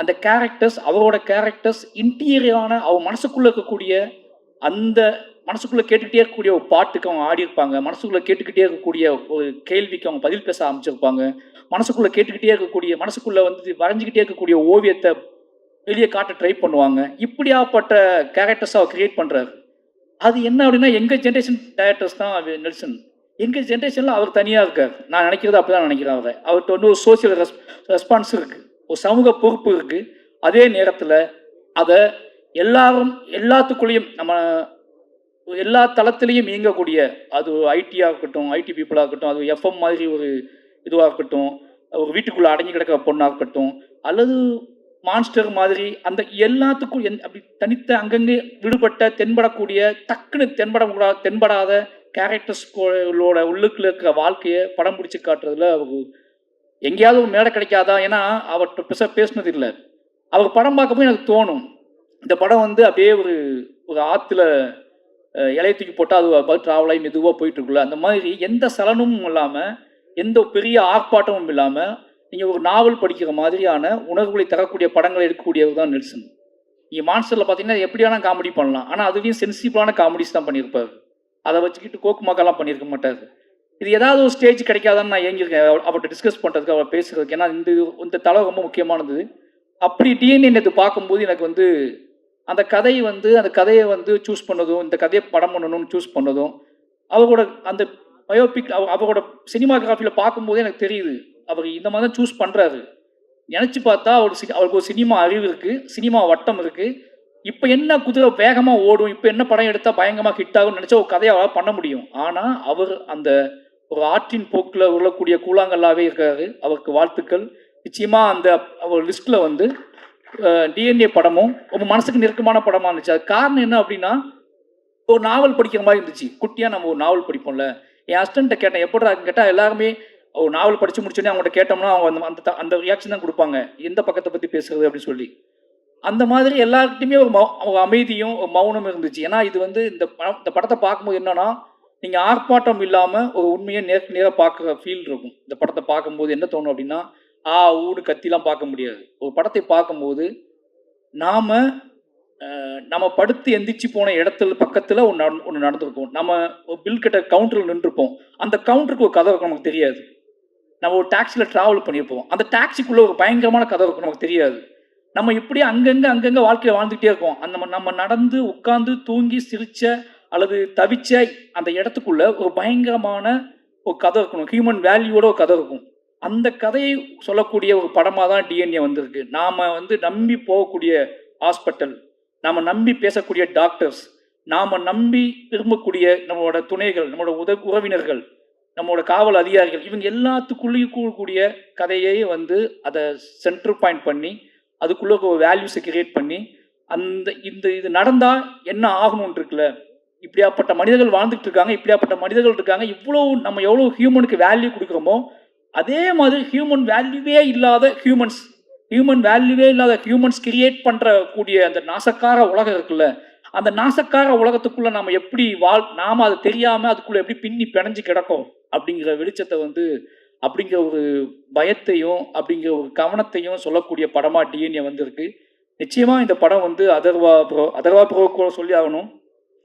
அந்த கேரக்டர்ஸ் அவரோட கேரக்டர்ஸ் இன்டீரியரான அவன் மனசுக்குள்ளே இருக்கக்கூடிய அந்த மனசுக்குள்ளே கேட்டுக்கிட்டே இருக்கக்கூடிய ஒரு பாட்டுக்கு அவங்க ஆடி இருப்பாங்க மனசுக்குள்ளே கேட்டுக்கிட்டே இருக்கக்கூடிய ஒரு கேள்விக்கு அவங்க பதில் பேச ஆரம்பிச்சிருப்பாங்க. மனசுக்குள்ளே கேட்டுக்கிட்டே இருக்கக்கூடிய மனசுக்குள்ளே வந்து வரைஞ்சிக்கிட்டே இருக்கக்கூடிய ஓவியத்தை வெளியே காட்ட ட்ரை பண்ணுவாங்க. இப்படியாப்பட்ட கேரக்டர்ஸ் அவர் கிரியேட் பண்ணுறாரு அது என்ன அப்படின்னா எங்கள் ஜென்ரேஷன் டேரக்டர்ஸ் தான் நெல்சன். எங்கள் ஜென்ரேஷனில் அவர் தனியாக இருக்கார். நான் நினைக்கிறது அப்படிதான் நினைக்கிறேன் அவரை. அவர்கிட்ட வந்து ஒரு சோசியல் ரெஸ்பான்ஸ் இருக்குது ஒரு சமூக பொறுப்பு இருக்கு. அதே நேரத்தில் அதை எல்லாரும் எல்லாத்துக்குள்ளேயும் நம்ம எல்லா தளத்திலையும் இயங்கக்கூடிய அது ஐடியாக இருக்கட்டும் ஐடி பீப்புளாக இருக்கட்டும் அது எஃப்எம் மாதிரி ஒரு இதுவாக இருக்கட்டும் ஒரு வீட்டுக்குள்ளே அடங்கி கிடக்கிற பொண்ணாக இருக்கட்டும் அல்லது மான்ஸ்டர் மாதிரி அந்த எல்லாத்துக்கும் எந் அப்படி தனித்த அங்கங்கே விடுபட்ட தென்படக்கூடிய டக்குன்னு தென்பட தென்படாத கேரக்டர்ஸ்களோட உள்ளுக்குள்ள இருக்கிற வாழ்க்கையை படம் பிடிச்சி காட்டுறதுல அவர் எங்கேயாவது ஒரு மேடை கிடைக்காதா? ஏன்னா அவர்கிட்ட பேச பேசினது இல்லை அவர் படம் பார்க்கும்போது எனக்கு தோணும். இந்த படம் வந்து அப்படியே ஒரு ஒரு ஆற்றுல இலைய தூக்கி போட்டால் அது பல் ட்ராவலாகி மெதுவாக போயிட்டுருக்குல்ல. அந்த மாதிரி எந்த சலனமும் இல்லாமல் எந்த பெரிய ஆர்ப்பாட்டமும் இல்லாமல் நீங்கள் ஒரு நாவல் படிக்கிற மாதிரியான உணர்வுகளை தரக்கூடிய படங்களை எடுக்கக்கூடியவர் தான் நெல்சன். நீங்கள் மான்ஸ்டரில் பார்த்தீங்கன்னா எப்படியான காமெடி பண்ணலாம். ஆனால் அதுலேயும் சென்சிபிளான காமெடிஸ் தான் பண்ணியிருப்பார். அதை வச்சுக்கிட்டு கோக்குமாக்கெல்லாம் பண்ணியிருக்க மாட்டார். இது ஏதாவது ஒரு ஸ்டேஜ் கிடைக்காதான்னு நான் ஏங்கியிருக்கேன். அவ- அவர்கிட்ட டிஸ்கஸ் பண்ணுறதுக்கு அவர் பேசுகிறதுக்கு ஏன்னா இந்த இந்த தலை ரொம்ப முக்கியமானது. அப்படி டிஎன்ஏ நேற்று பார்க்கும்போது எனக்கு வந்து அந்த கதை வந்து அந்த கதையை வந்து சூஸ் பண்ணதும் இந்த கதையை படம் பண்ணணும்னு சூஸ் பண்ணதும் அவரோட அந்த பயோபிக் அவரோட சினிமாகிராஃபியில் பார்க்கும்போது எனக்கு தெரியுது. அவர் இந்த மாதிரி தான் சூஸ் பண்ணுறாரு நினச்சி பார்த்தா அவர் சி- அவருக்கு ஒரு சினிமா அறிவு இருக்குது சினிமா வட்டம் இருக்குது இப்போ என்ன குதிரை வேகமாக ஓடும் இப்போ என்ன படம் எடுத்தால் பயங்கரமாக ஹிட் ஆகும்னு நினச்சா ஒரு கதையை அவரால் பண்ண முடியும். ஆனால் அவர் அந்த ஒரு ஆற்றின் போக்கில் உள்ளக்கூடிய கூழாங்கல்லாவே இருக்காரு அவருக்கு வாழ்த்துக்கள். நிச்சயமாக அந்த அவர் லிஸ்ட்டில் வந்து டிஎன்ஏ படமும் ரொம்ப மனசுக்கு நெருக்கமான படமாக இருந்துச்சு. அது காரணம் என்ன அப்படின்னா ஒரு நாவல் படிக்கிற மாதிரி இருந்துச்சு. குட்டியாக நம்ம ஒரு நாவல் படிப்போம்ல. என் ஹஸ்டன்ட்ட கேட்டேன் எப்படா கேட்டால் எல்லாருமே ஒரு நாவல் படித்து முடிச்சோடனே அவங்கள்ட்ட கேட்டோம்னா அவங்க அந்த அந்த அந்த ரியாக்ஷன் தான் கொடுப்பாங்க. எந்த பக்கத்தை பற்றி பேசுறது? அப்படின்னு சொல்லி. அந்த மாதிரி எல்லாருக்கிட்டையுமே ஒரு மௌ ஒரு அமைதியும் ஒரு மௌனம் இருந்துச்சு. ஏன்னா இது வந்து இந்த படம் இந்த படத்தை பார்க்கும்போது என்னன்னா நீங்கள் ஆர்ப்பாட்டம் இல்லாமல் ஒரு உண்மையை நேருக்கு நேராக பார்க்குற ஃபீல் இருக்கும். இந்த படத்தை பார்க்கும்போது என்ன தோணும் அப்படின்னா ஆ ஊடு கத்திலாம் பார்க்க முடியாது. ஒரு படத்தை பார்க்கும்போது நாம் நம்ம படுத்து எந்திரிச்சு போன இடத்துல பக்கத்தில் ஒன்று ஒன்று நடந்திருக்கும். நம்ம பில் கட்ட கவுண்டரில் நின்றுருப்போம். அந்த கவுண்டருக்கு ஒரு கதை இருக்கும் நமக்கு தெரியாது. நம்ம ஒரு டாக்ஸியில் ட்ராவல் பண்ணியிருப்போம். அந்த டாக்ஸிக்குள்ளே ஒரு பயங்கரமான கதை இருக்கும் நமக்கு தெரியாது. நம்ம இப்படியே அங்கங்கே அங்கங்கே வாழ்க்கையில் வாழ்ந்துகிட்டே இருக்கோம். அந்த நம்ம- நம்ம நடந்து உட்காந்து தூங்கி சிரிச்ச அல்லது தவிச்ச அந்த இடத்துக்குள்ள ஒரு பயங்கரமான ஒரு கதை இருக்கணும். ஹியூமன் வேல்யூவோட ஒரு கதை இருக்கும். அந்த கதையை சொல்லக்கூடிய ஒரு படமாக தான் டிஎன்ஏ வந்திருக்கு. நாம் வந்து நம்பி போகக்கூடிய ஹாஸ்பிட்டல் நாம் நம்பி பேசக்கூடிய டாக்டர்ஸ் நாம் நம்பி விரும்பக்கூடிய நம்மளோட துணைகள் நம்மளோட உத உறவினர்கள் நம்மளோட காவல் அதிகாரிகள் இவங்க எல்லாத்துக்குள்ளேயும் கூடக்கூடிய கதையை வந்து அதை சென்டர் பாயிண்ட் பண்ணி அதுக்குள்ளே ஒரு வேல்யூஸை கிரியேட் பண்ணி அந்த இந்த இது நடந்தால் என்ன ஆகணும்னு இருக்குல்ல இப்படியாப்பட்ட மனிதர்கள் வாழ்ந்துட்டு இருக்காங்க இப்படியாப்பட்ட மனிதர்கள் இருக்காங்க இவ்வளோ நம்ம எவ்வளோ ஹியூமனுக்கு வேல்யூ கொடுக்குறோமோ அதே மாதிரி ஹியூமன் வேல்யூவே இல்லாத ஹியூமன்ஸ் ஹியூமன் வேல்யூவே இல்லாத ஹியூமன்ஸ் கிரியேட் பண்ற கூடிய அந்த நாசக்கார உலகம் இருக்குல்ல அந்த நாசக்கார உலகத்துக்குள்ள நாம எப்படி வாழ் நாம அது தெரியாம அதுக்குள்ள எப்படி பின்னி பிணைஞ்சு கிடக்கும் அப்படிங்கிற வெளிச்சத்தை வந்து அப்படிங்கிற ஒரு பயத்தையும் அப்படிங்கிற ஒரு கவனத்தையும் சொல்லக்கூடிய படமா டிஎன்ஏ வந்திருக்கு. நிச்சயமா இந்த படம் வந்து அதர்வா ப்ரோ அதர்வா ப்ரோ கூட சொல்லி ஆகணும்.